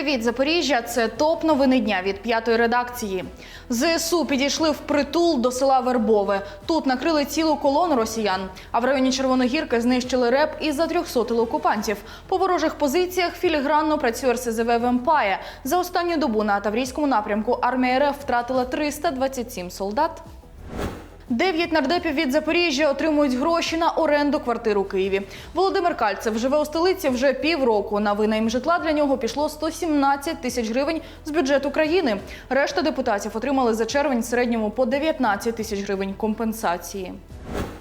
Привіт, Запоріжжя! Це топ новини дня від п'ятої редакції. ЗСУ підійшли в притул до села Вербове. Тут накрили цілу колону росіян. А в районі Червоногірки знищили реп і затрьохсотили окупантів. По ворожих позиціях філігранно працює РСЗВ «Вемпая». За останню добу на Таврійському напрямку армія РФ втратила 327 солдат. Дев'ять нардепів від Запоріжжя отримують гроші на оренду квартир у Києві. Володимир Кальцев живе у столиці вже півроку. На винайм житла для нього пішло 117 тисяч гривень з бюджету країни. Решта депутатів отримали за червень середньому по 19 тисяч гривень компенсації.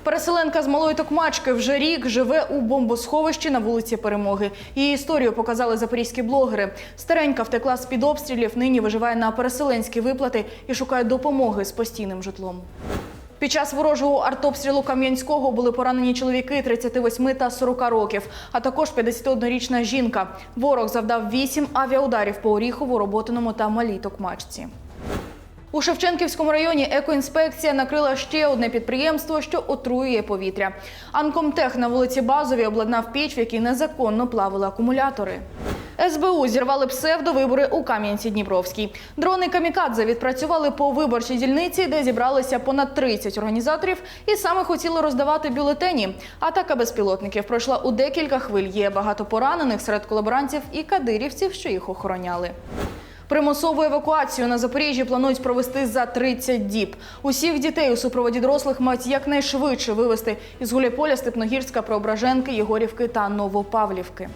Переселенка з малої Токмачки вже рік живе у бомбосховищі на вулиці Перемоги. Її історію показали запорізькі блогери. Старенька втекла з під обстрілів, нині виживає на переселенські виплати і шукає допомоги з постійним житлом. Під час ворожого артобстрілу Кам'янського були поранені чоловіки 38 та 40 років, а також 51-річна жінка. Ворог завдав 8 авіаударів по Оріхову, Роботиному та Малій Токмачці. У Шевченківському районі екоінспекція накрила ще одне підприємство, що отруює повітря. Анкомтех на вулиці Базовій обладнав піч, в якій незаконно плавили акумулятори. СБУ зірвали псевдовибори у Кам'янці-Дніпровській. Дрони камікадзе відпрацювали по виборчій дільниці, де зібралися понад 30 організаторів, і саме хотіли роздавати бюлетені. Атака безпілотників пройшла у декілька хвиль. Є багато поранених серед колаборантів і кадирівців, що їх охороняли. Примусову евакуацію на Запоріжжі планують провести за 30 діб. Усіх дітей у супроводі дорослих мають якнайшвидше вивезти із Гуляйполя, Степногірська, Преображенки, Єгорівки та Новопавлівки.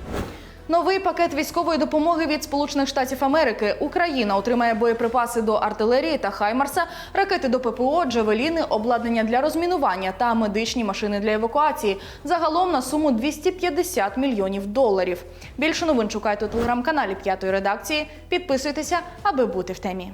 Новий пакет військової допомоги від Сполучених Штатів Америки. Україна отримає боєприпаси до артилерії та Хаймарса, ракети до ППО, джавеліни, обладнання для розмінування та медичні машини для евакуації. Загалом на суму 250 мільйонів доларів. Більше новин шукайте у телеграм-каналі П'ятої редакції. Підписуйтеся, аби бути в темі.